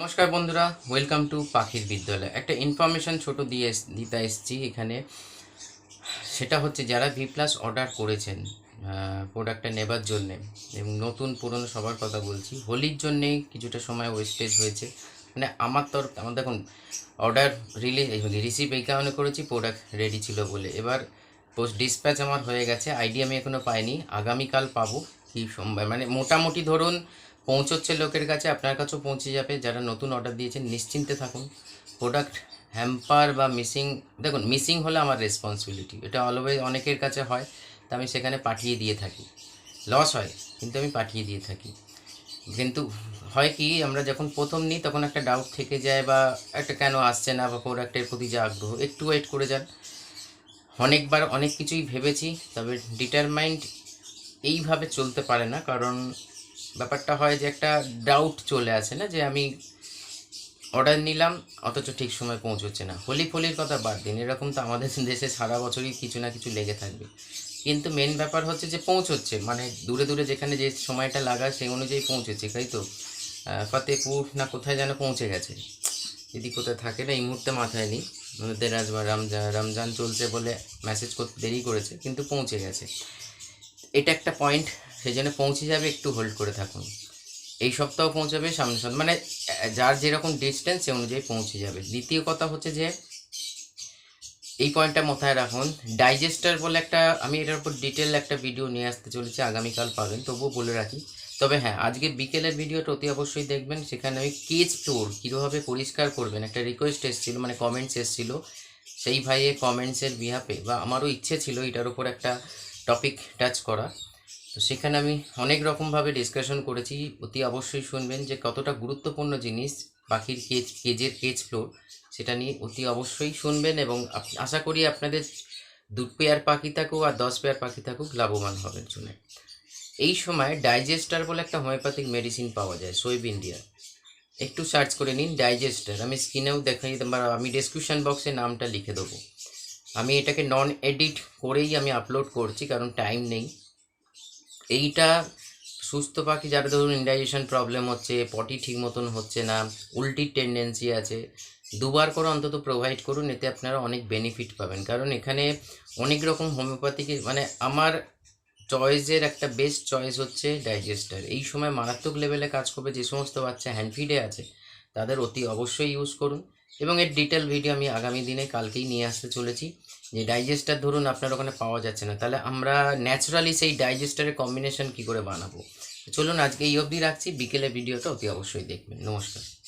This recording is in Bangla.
নমস্কার বন্ধুরা ওয়েলকাম টু পাখির বিদ্যালয়। একটা ইনফরমেশন ছোট দিয়ে দিতে এসেছি এখানে। সেটা হচ্ছে যারা ভি প্লাস অর্ডার করেছেন প্রোডাক্টটা নেবার জন্যে এবং নতুন পুরনো সবার কথা বলছি, হোলির জন্যেই কিছুটা সময় ওয়েস্টেজ হয়েছে। মানে আমার তর, আমার দেখুন অর্ডার রিলিজ রিসিভ এই কারণে করেছি প্রোডাক্ট রেডি ছিল বলে। এবার পোস্ট ডিসপ্যাচ আমার হয়ে গেছে আইডি আমি এখনও পাইনি। আগামীকাল পাবো, কি সোমবার মানে মোটামুটি ধরুন পৌঁছচ্ছে লোকের কাছে, আপনার কাছেও পৌঁছে যাবে। যারা নতুন অর্ডার দিয়েছেন, নিশ্চিন্তে থাকুন। প্রোডাক্ট হ্যাম্পার বা মিসিং দেখুন মিসিং হলে আমার রেসপন্সিবিলিটি এটা অলওয়েজ অনেকের কাছে হয়, তা আমি সেখানে পাঠিয়ে দিয়ে থাকি। লস হয়, কিন্তু আমি পাঠিয়ে দিয়ে থাকি। কিন্তু হয় কি, আমরা যখন প্রথম নিই, তখন একটা ডাউট থেকে যায় বা একটা কেন আসছে না, বা প্রোডাক্টের প্রতি যে আগ্রহ, একটু ওয়েট করে যান। অনেকবার অনেক কিছুই ভেবেছি, তবে ডিটারমাইন্ড এইভাবে চলতে পারে না, কারণ ব্যাপারটা হয় যে একটা ডাউট চলে আসে না যে আমি অর্ডার নিলাম, অথচ ঠিক সময় পৌঁছচ্ছে না। হোলি ফলির কথা বাদ দিন, এরকম তো আমাদের দেশে সারা বছরই কিছু না কিছু লেগে থাকবে। কিন্তু মেন ব্যাপার হচ্ছে যে পৌঁছচ্ছে মানে দূরে দূরে যেখানে যে সময়টা লাগায় সেই অনুযায়ী পৌঁছেছে তাই তো? ফতেপুর না কোথায় যেন পৌঁছে গেছে। যদি কোথায় থাকে না, এই মুহূর্তে মাথায় নেই। ওদের আজ রমজান রমজান চলছে বলে মেসেজ করতে দেরি করেছে, কিন্তু পৌঁছে গেছে। এটা একটা পয়েন্ট সেই জন্য পৌঁছে যাবে, একটু হোল্ড করে থাকুন। এই সপ্তাহ পৌঁছাবে, সামনে সপ্তাহ মানে যার যেরকম ডিস্টেন্স সে অনুযায়ী পৌঁছে যাবে। দ্বিতীয় কথা হচ্ছে যে, এই পয়েন্টটা মাথায় রাখুন। ডাইজেস্টার বলে একটা, আমি এটার উপর ডিটেল একটা ভিডিও নিয়ে আসতে চলেছি, আগামীকাল পাবেন, তবুও বলে রাখি। তবে হ্যাঁ আজকে বিকেলের ভিডিওটা অতি অবশ্যই দেখবেন, সেখানে আমি কেজ ফ্লোর কীভাবে পরিষ্কার করবেন, একটা রিকোয়েস্ট এসেছিল মানে কমেন্টস এসেছিল। সেই ভাইয়ের কমেন্টসের বিহাপে বা আমারও ইচ্ছে ছিল এটার উপর একটা টপিক টাচ করা সেখানে আমি অনেক রকমভাবে ডিসকাশন করেছি। অতি অবশ্যই শুনবেন যে কতটা গুরুত্বপূর্ণ জিনিস পাখির কেজ কেজের কেজ ফ্লোর সেটা নিয়ে অতি অবশ্যই শুনবেন এবং আশা করি আপনাদের দু পেয়ার পাখি থাকুক আর দশ পেয়ার পাখি থাকুক লাভবান হবেন শুনে। এই সময় ডাইজেস্টার বলে একটা হোমিওপ্যাথিক মেডিসিন পাওয়া যায় সোয়েব ইন্ডিয়া একটু সার্চ করে নিন ডাইজেস্টার আমি স্ক্রিনেও দেখাই আমি ডেসক্রিপশন বক্সে নামটা লিখে দেবো। আমি এটাকে নন এডিট করেই আমি আপলোড করছি, কারণ টাইম নেই। এইটা সুস্থ পাখি যারা ধরুন ইন্ডাইজেশন প্রবলেম হচ্ছে পটি ঠিক মতন হচ্ছে না উল্টির টেন্ডেন্সি আছে, দুবার করে অন্তত প্রোভাইড করুন, এতে আপনারা অনেক বেনিফিট পাবেন। কারণ এখানে অনেক রকম হোমিওপ্যাথিক মানে আমার চয়েসের একটা বেস্ট চয়েস হচ্ছে ডাইজেস্টার এই সময় মারাত্মক লেভেলে কাজ করবে যে সমস্ত বাচ্চা হ্যান্ডফিডে আছে, তাদের অতি অবশ্যই ইউজ করুন। এবং এর ডিটেল ভিডিও আমি আগামী দিনে কালকেই নিয়ে আসতে চলেছি। যে ডাইজেস্টার ধরুন আপনার ওখানে পাওয়া যাচ্ছে না, তাহলে আমরা ন্যাচারালি সেই ডাইজেস্টারের কম্বিনেশন কি করে বানাবো? চলুন আজকে এই অবধি রাখছি, বিকেলে ভিডিওটা অতি অবশ্যই দেখবেন। নমস্কার।